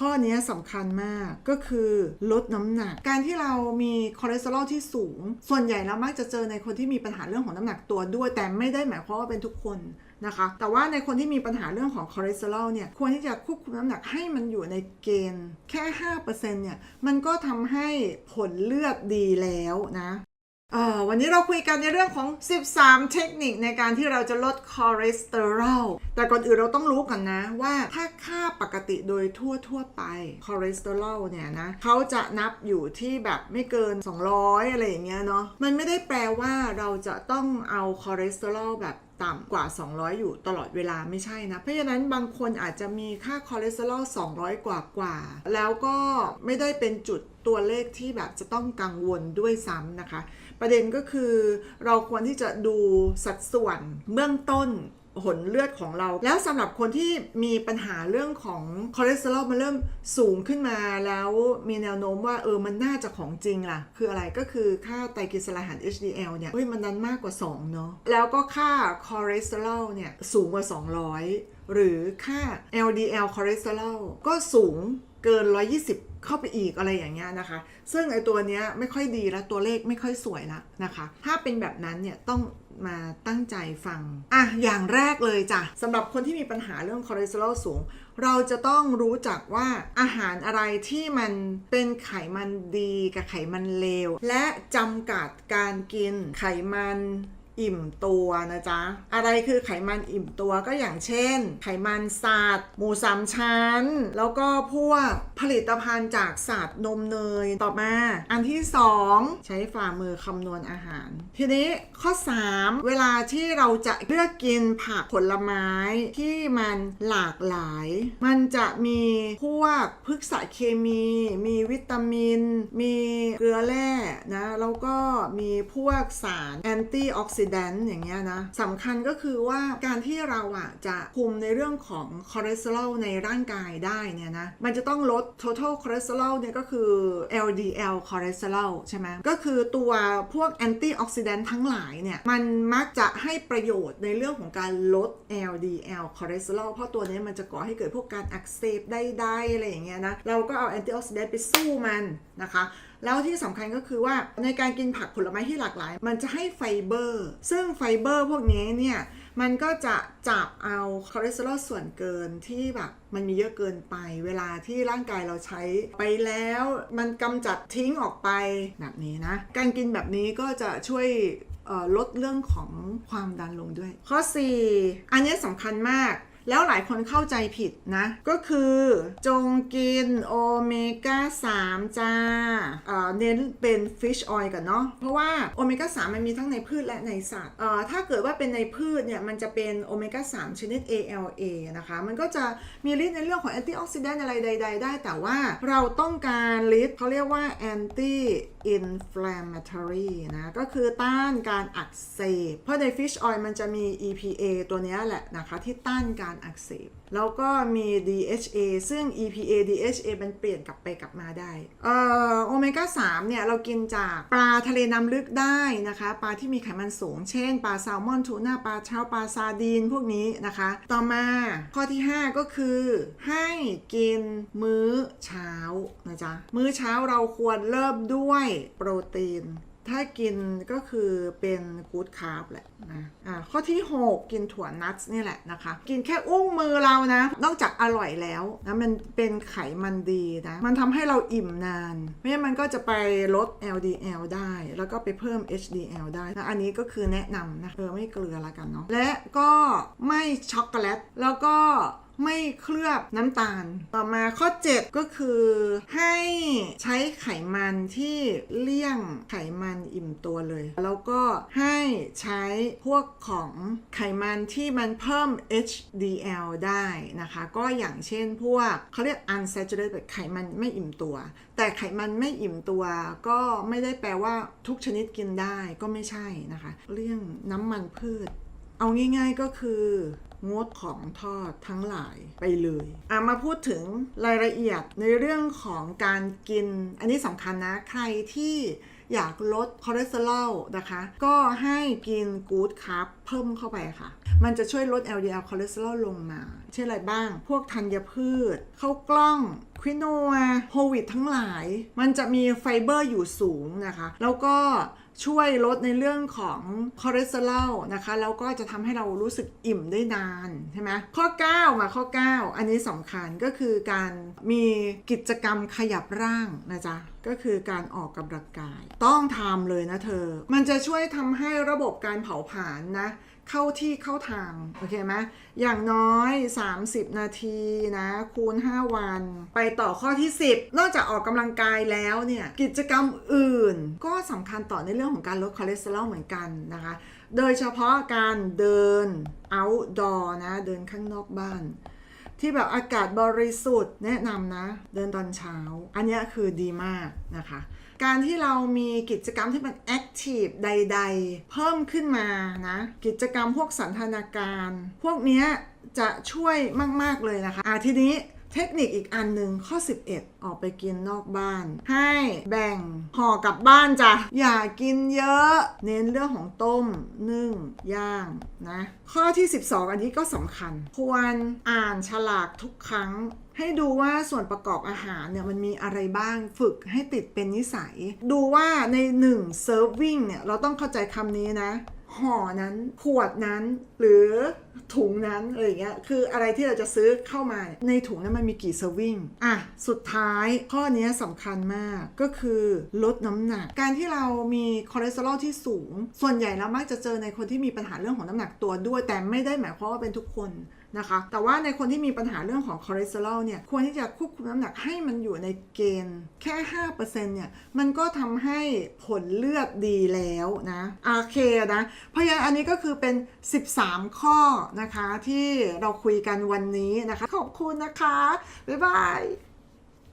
ข้อนี้สำคัญมากก็คือลดน้ำหนัก การที่เรามีคอเลสเตอรอลที่สูง ส่วนใหญ่เรามักจะเจอในคนที่มีปัญหาเรื่องของน้ำหนักตัวด้วย แต่ไม่ได้หมายความว่าเป็นทุกคนนะคะ แต่ว่าในคนที่มีปัญหาเรื่องของคอเลสเตอรอลเนี่ยควรที่จะควบคุมน้ำหนักให้มันอยู่ในเกณฑ์แค่ 5%เนี่ยมันก็ทำให้ผลเลือดดีแล้วนะ วันนี้เราคุยกันในเรื่องของ 13 เทคนิคในการที่เราจะลดคอเลสเตอรอล แต่ก่อนอื่นเราต้องรู้กันนะว่าถ้าค่าปกติโดยทั่วทั่วไปคอเลสเตอรอลเนี่ยนะเขาจะนับอยู่ที่แบบไม่เกิน 200 อะไรอย่างเงี้ยเนาะ มันไม่ได้แปลว่าเราจะต้องเอาคอเลสเตอรอลแบบต่ำกว่า 200 อยู่ตลอดเวลาไม่ใช่นะ เพราะฉะนั้นบางคนอาจจะมีค่าคอเลสเตอรอล 200 กว่ากว่าๆแล้วก็ไม่ได้เป็นจุดตัวเลขที่แบบจะต้องกังวลด้วยซ้ำนะคะ ประเด็นก็คือ เราควรที่จะดูสัดส่วนเบื้องต้นผลเลือดของเรา แล้วสำหรับคนที่มีปัญหาเรื่องของคอเลสเตอรอลมันเริ่มสูงขึ้นมาแล้วมีแนวโน้มว่าเออมันน่าจะของจริงล่ะ คืออะไรก็คือค่าไตรกลีเซอไรด์หัน HDL เนี่ยเฮ้ยมันนั้นมากกว่า 2 เนาะแล้วก็ค่าคอเลสเตอรอลเนี่ยสูงกว่า 200 หรือค่า LDL คอเลสเตอรอลก็สูงเกิน 120 เข้าไปอีกอะไรอย่างเงี้ยนะคะ ซึ่งไอตัวเนี้ยไม่ค่อยดีแล้วตัวเลขไม่ค่อยสวยละนะคะ ถ้าเป็นแบบนั้นเนี่ยต้องมาตั้งใจฟัง อะ อย่างแรกเลยจ้ะสำหรับคนที่มีปัญหาเรื่องคอเลสเตอรอลสูง เราจะต้องรู้จักว่าอาหารอะไรที่มันเป็นไขมันดีกับไขมันเลว และจำกัดการกินไขมัน อิ่มตัวนะจ๊ะ อะไรคือไขมันอิ่มตัวก็อย่างเช่น ไขมันสัตว์หมูสามชั้น แล้วก็พวกผลิตภัณฑ์จากสัตว์นมเนยต่อมา อันที่ 2 ใช้ฝ่ามือคำนวณอาหาร ทีนี้ข้อ 3 เวลาที่เราจะเลือกกินผักผลไม้ที่มันหลากหลาย มันจะมีพวกพฤกษเคมี มีวิตามิน มีเกลือแร่นะแล้วก็มีพวกสารแอนตี้ออกซิแดนต์อย่างเงี้ยนะสำคัญก็คือว่าการที่เราอะจะคุมในเรื่องของคอเลสเตอรอลในร่างกายได้เนี่ยนะมันจะต้องลด total cholesterol เนี่ยก็คือ LDL cholesterol ใช่ไหมก็คือตัวพวกแอนตี้ออกซิแดนต์ทั้งหลายเนี่ย มันมักจะให้ประโยชน์ในเรื่องของการลด LDL cholesterol เพราะตัวนี้มันจะก่อให้เกิดพวกการอักเสบได้ๆอะไรอย่างเงี้ยนะ เราก็เอาแอนตี้ออกซิแดนต์ไปสู้มันนะคะ แล้วที่สำคัญก็คือว่าในการกินผักผลไม้ที่หลากหลาย มันจะให้ไฟเบอร์ ซึ่งไฟเบอร์พวกนี้เนี่ยมันก็จะจับเอาคอเลสเตอรอลส่วนเกินที่แบบมันมีเยอะเกินไป เวลาที่ร่างกายเราใช้ไปแล้ว มันกำจัดทิ้งออกไปแบบนี้นะ การกินแบบนี้ก็จะช่วยลดเรื่องของความดันลงด้วย ข้อ 4 อันนี้สำคัญมาก แล้วหลายคนเข้าใจผิดนะ ก็คือจงกินโอเมก้า 3 จ้าเอ่อเน้นเป็นฟิชออยล์กันเนาะเพราะว่าโอเมก้า 3 มันมีทั้งในพืชและในสัตว์ถ้าเกิดว่าเป็นในพืชเนี่ย มันจะเป็นโอเมก้า 3 ชนิด ALA นะคะ มันก็จะมีฤทธิ์ในเรื่องของแอนตี้ออกซิแดนต์อะไรใด ๆ ได้ แต่ว่าเราต้องการฤทธิ์เขาเรียกว่าแอนตี้ inflammatory นะ ก็คือต้านการอักเสบ เพราะใน fish oil มันจะมี EPA ตัวเนี้ยแหละนะคะ ที่ต้านการอักเสบ แล้วก็มี DHA ซึ่ง EPA DHA มันเปลี่ยนกลับไปกลับมาได้เอ่อโอเมก้า3เนี่ย เรากินจากปลาทะเลน้ำลึกได้นะคะ ปลาที่มีไขมันสูง เช่น ปลาแซลมอนทูน่าปลาเช้าปลาซาดีนพวกนี้นะคะ ต่อมาข้อที่ 5 ก็คือ ให้กินมื้อเช้านะจ๊ะมื้อเช้าเราควรเริ่มด้วยโปรตีน ถ้ากินก็คือเป็นกู๊ดคาร์บแหละนะอ่าข้อที่ 6 กินถั่วนัทนี่แหละนะคะ กินแค่อุ้งมือเรานะ นอกจากอร่อยแล้วนะมันเป็นไขมันดีนะ มันทำให้เราอิ่มนาน ไม่งั้นมันก็จะไปลด LDL ได้ แล้วก็ไปเพิ่ม HDL ได้นะอันนี้ก็คือแนะนำนะเออไม่เกลือละกันเนาะและก็ไม่ช็อกโกแลตแล้วก็ ไม่เคลือบน้ำตาล ต่อมาข้อ 7 ก็คือให้ใช้ไขมันที่เลี่ยงไขมันอิ่มตัวเลย แล้วก็ให้ใช้พวกของไขมันที่มันเพิ่ม HDL ได้นะคะ ก็อย่างเช่นพวกเขาเรียก unsaturated ไขมันไม่อิ่มตัว แต่ไขมันไม่อิ่มตัว ก็ไม่ได้แปลว่าทุกชนิดกินได้ก็ไม่ใช่นะคะเลี่ยงน้ำมันพืช เอาง่ายๆก็คืองดของทอดทั้งหลายไปเลยอะมาพูดถึงรายละเอียดในเรื่องของการกิน อันนี้สำคัญนะใครที่อยากลดคอเลสเตอรอลนะคะ ก็ให้กินกู๊ดคาร์บเพิ่มเข้าไปค่ะ มันจะช่วยลด LDL คอเลสเตอรอลลงมา เช่นอะไรบ้าง พวกธัญพืชข้าวกล้องควิโนวโฮวิตทั้งหลาย มันจะมีไฟเบอร์อยู่สูงนะคะ แล้วก็ ช่วยลดในเรื่องของคอเลสเตอรอลนะคะแล้วก็จะทำให้เรารู้สึกอิ่มได้นานใช่ไหมข้อ 9 มาข้อ 9 อันนี้สำคัญก็คือการมีกิจกรรมขยับร่างนะจ๊ะก็คือการออกกำลังกาย ต้องทำเลยนะเธอ มันจะช่วยทำให้ระบบการเผาผลาญนะ เข้าที่เข้าทาง โอเคไหมอย่างน้อย 30 นาทีนะ คูณ 5 วัน ไปต่อข้อที่ 10 นอกจากออกกำลังกายแล้วเนี่ย กิจกรรมอื่น ก็สำคัญต่อในเรื่องของการลดคอเลสเตอรอลเหมือนกันนะคะ โดยเฉพาะการเดิน outdoor นะ เดินข้างนอกบ้าน ที่แบบอากาศบริสุทธิ์แนะนำนะ เดินตอนเช้า อันนี้คือดีมากนะคะ การที่เรามีกิจกรรมที่มันแอคทีฟใด ๆ เพิ่มขึ้นมานะ กิจกรรมพวกสันทนาการ พวกนี้จะช่วยมาก ๆ เลยนะคะอะทีนี้ เทคนิคอีกอันหนึ่งข้อ 11 ออกไปกินนอกบ้าน ให้แบ่งห่อกลับบ้านจ้ะ อย่ากินเยอะ เน้นเรื่องของต้ม นึ่ง ย่างนะ ข้อที่ 12 อันนี้ก็สำคัญ ควรอ่านฉลากทุกครั้งให้ดูว่าส่วนประกอบอาหารเนี่ยมันมีอะไรบ้างฝึกให้ติดเป็นนิสัย ดูว่าใน 1 serving เนี่ยเราต้องเข้าใจคำนี้นะ ห่อนั้นขวดนั้นหรือถุงนั้นอะไรอย่างเงี้ยคืออะไรที่เราจะซื้อเข้ามาในถุงนั้นมันมีกี่เซอร์วิงอะสุดท้ายข้อนี้สำคัญมากก็คือลดน้ำหนัก การที่เรามีคอเลสเตอรอลที่สูง ส่วนใหญ่เรามักจะเจอในคนที่มีปัญหาเรื่องของน้ำหนักตัวด้วย แต่ไม่ได้หมายความว่าเป็นทุกคน นะคะ แต่ว่าในคนที่มีปัญหาเรื่องของคอเลสเตอรอลเนี่ยควรที่จะควบคุมน้ำหนักให้มันอยู่ในเกณฑ์แค่5%เนี่ยมันก็ทำให้ผลเลือดดีแล้วนะโอเคนะเพราะฉะนั้นอันนี้ก็คือเป็น 13 ข้อนะคะที่เราคุยกันวันนี้นะคะ ขอบคุณนะคะ บ๊ายบาย